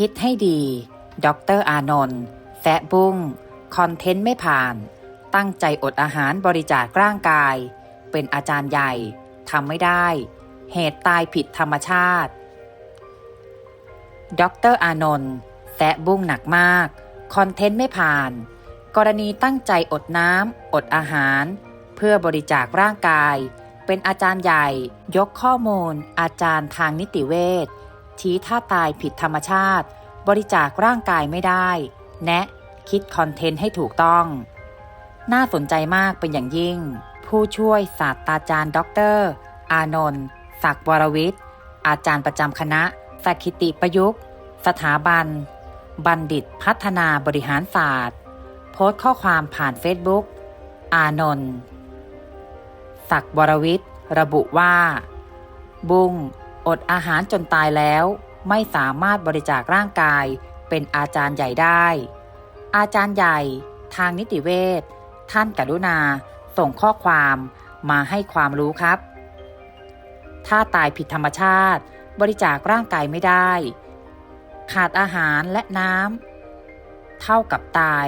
คิดให้ดี ดรอานนท์แซะบุ้ง คอนเทนต์ไม่ผ่าน ตั้งใจอดอาหารบริจาคร่างกาย เป็นอาจารย์ใหญ่ ทำไม่ได้ เหตุตายผิดธรรมชาติ ดรอานนท์แซะบุ้งหนักมาก คอนเทนต์ไม่ผ่าน กรณีตั้งใจอดน้ำ อดอาหาร เพื่อบริจาคร่างกาย เป็นอาจารย์ใหญ่ ยกข้อมูล อาจารย์ทางนิติเวช ชี้ท่าตายผิดธรรมชาติ บริจาคร่างกายไม่ได้ แนะคิดคอนเทนต์ให้ถูกต้อง น่าสนใจมากเป็นอย่างยิ่ง ผู้ช่วยศาสตราจารย์ด็อกเตอร์อานนท์ศักวรวิทย์ อาจารย์ประจำคณะสถิติประยุกต์ สถาบัน บัณฑิตพัฒนาบริหารศาสตร์ โพสต์ข้อความผ่านเฟซบุ๊กอานนท์ศักวรวิทย์ ระบุว่า บุ้ง อดอาหารจนตายแล้ว ไม่สามารถบริจาคร่างกายเป็นอาจารย์ใหญ่ได้ อาจารย์ใหญ่ทางนิติเวชท่านกรุณาส่งข้อความมาให้ความรู้ครับ ถ้าตายผิดธรรมชาติ บริจาคร่างกายไม่ได้ ขาดอาหารและน้ำเท่ากับตาย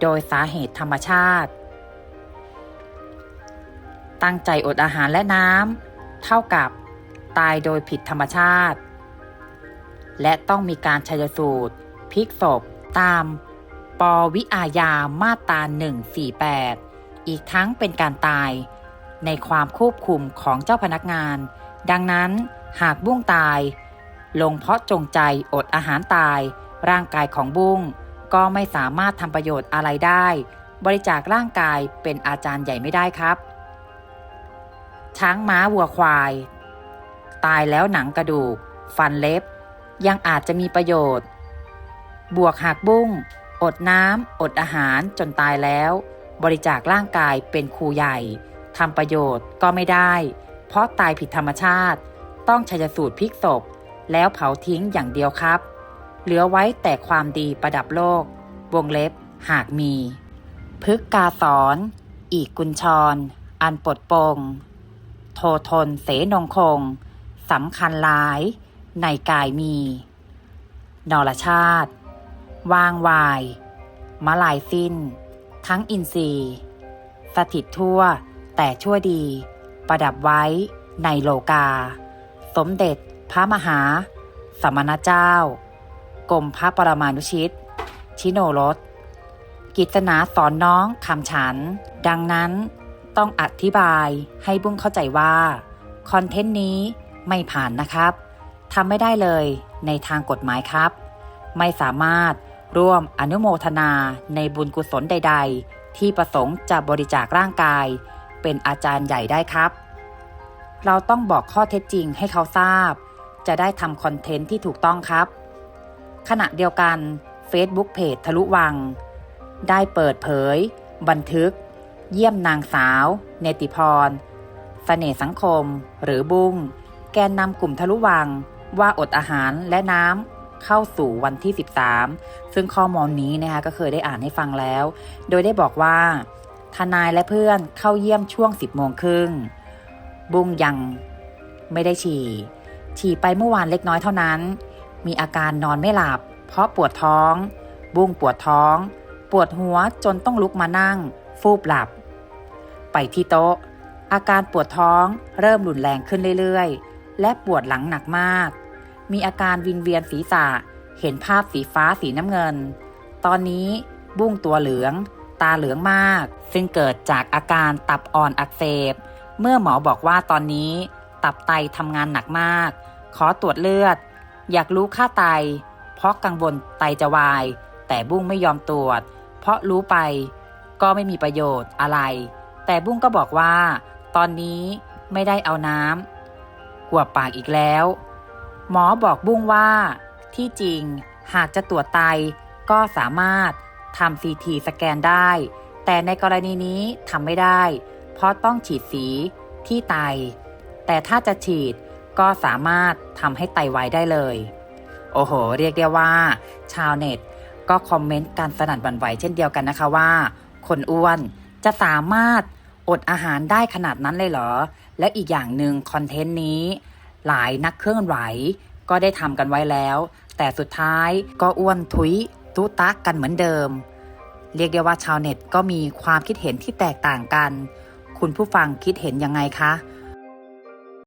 โดยสาเหตุธรรมชาติ ตั้งใจอดอาหารและน้ำเท่ากับ ตายโดยผิดธรรมชาติ และต้องมีการชัยสูตรพลิกศพตาม ปวิอาญามาตรา148 อีกทั้งเป็นการตาย ในความควบคุมของเจ้าพนักงาน ดังนั้นหากบุ้งตาย ลงเพราะจงใจอดอาหารตาย ร่างกายของบุ้งก็ไม่สามารถทำประโยชน์อะไรได้ บริจาคร่างกายเป็นอาจารย์ใหญ่ไม่ได้ครับ ช้างม้าวัวควาย ตายแล้วหนังกระดูก ฟันเล็บ ยังอาจจะมีประโยชน์ บวกหากบุ้ง อดน้ำอดอาหารจนตายแล้ว บริจาคร่างกายเป็นครูใหญ่ทำประโยชน์ก็ไม่ได้ เพราะตายผิดธรรมชาติ ต้องชัยสูตรพลิกศพ แล้วเผาทิ้งอย่างเดียวครับ เหลือไว้แต่ความดีประดับโลก วงเล็บหากมี พึกกาสอน อีกกุญชร อันปลดปงโททนเสนงคง สำคัญหลาย ในกายมี นรชาติ วางวายมะลายสิ้น ทั้งอินทรีย์ สถิตทั่วแต่ชั่วดี ประดับไว้ในโลกา สมเด็จพระมหา สมณเจ้า กรมพระปรมานุชิต ชิโนรสกิจนาสอนน้องคำฉัน ดังนั้นต้องอธิบายให้บุ้งเข้าใจว่า คอนเทนต์นี้ ไม่ผ่านนะครับทำไม่ได้เลยในทางกฎหมายครับ ไม่สามารถร่วมอนุโมทนาในบุญกุศลใด ๆ ที่ประสงค์จะบริจาคร่างกาย เป็นอาจารย์ใหญ่ได้ครับ เราต้องบอกข้อเท็จจริงให้เขาทราบ จะได้ทำคอนเทนต์ที่ถูกต้องครับ ขณะเดียวกัน Facebook เพจทะลุวัง ได้เปิดเผย บันทึก เยี่ยมนางสาว เนติพรเสน่สังคม หรือบุ้ง แกนนำกลุ่มทะลุวังว่าอดอาหารและน้ำเข้าสู่วันที่ 13 ซึ่งข้อมูลนี้นะคะก็เคยได้อ่านให้ฟังแล้ว โดยได้บอกว่า ทนายและเพื่อนเข้าเยี่ยมช่วง 10โมงครึ่งบุ้งยังไม่ได้ฉี่ ฉี่ไปเมื่อวานเล็กน้อยเท่านั้น มีอาการนอนไม่หลับ เพราะปวดท้อง บุ้งปวดท้อง ปวดหัวจนต้องลุกมานั่ง ฟูบหลับ ไปที่โต๊ะ อาการปวดท้องเริ่มรุนแรงขึ้นเรื่อยๆ และปวดหลังหนักมาก มีอาการวิงเวียนศีรษะ เห็นภาพสีฟ้าสีน้ำเงิน ตอนนี้บุ้งตัวเหลือง ตาเหลืองมาก ซึ่งเกิดจากอาการตับอ่อนอักเสบ เมื่อหมอบอกว่าตอนนี้ ตับไตทำงานหนักมาก ขอตรวจเลือด อยากรู้ค่าไต เพราะกังวลไตจะวาย แต่บุ้งไม่ยอมตรวจ เพราะรู้ไป ก็ไม่มีประโยชน์อะไร แต่บุ้งก็บอกว่า ตอนนี้ไม่ได้เอาน้ำ กวบปากอีกแล้ว หมอบอกบุ้งว่า ที่จริงหากจะตรวจไตก็สามารถทำซีทีสแกนได้ แต่ในกรณีนี้ทำไม่ได้ เพราะต้องฉีดสีที่ไต แต่ถ้าจะฉีดก็สามารถทำให้ไตวายได้เลย โอ้โห เรียกได้ว่า ชาวเน็ตก็คอมเมนต์การสนั่นหวั่นไหวเช่นเดียวกันนะคะว่า คนอ้วนจะสามารถ อดอาหารได้ขนาดนั้นเลยเหรอ และอีกอย่างหนึ่งคอนเทนต์นี้ หลายนักเคลื่อนไหว ก็ได้ทำกันไว้แล้ว แต่สุดท้ายก็อ้วนทุยตุตักกันเหมือนเดิม เรียกได้ว่าชาวเน็ตก็มีความคิดเห็นที่แตกต่างกัน คุณผู้ฟังคิดเห็นยังไงคะ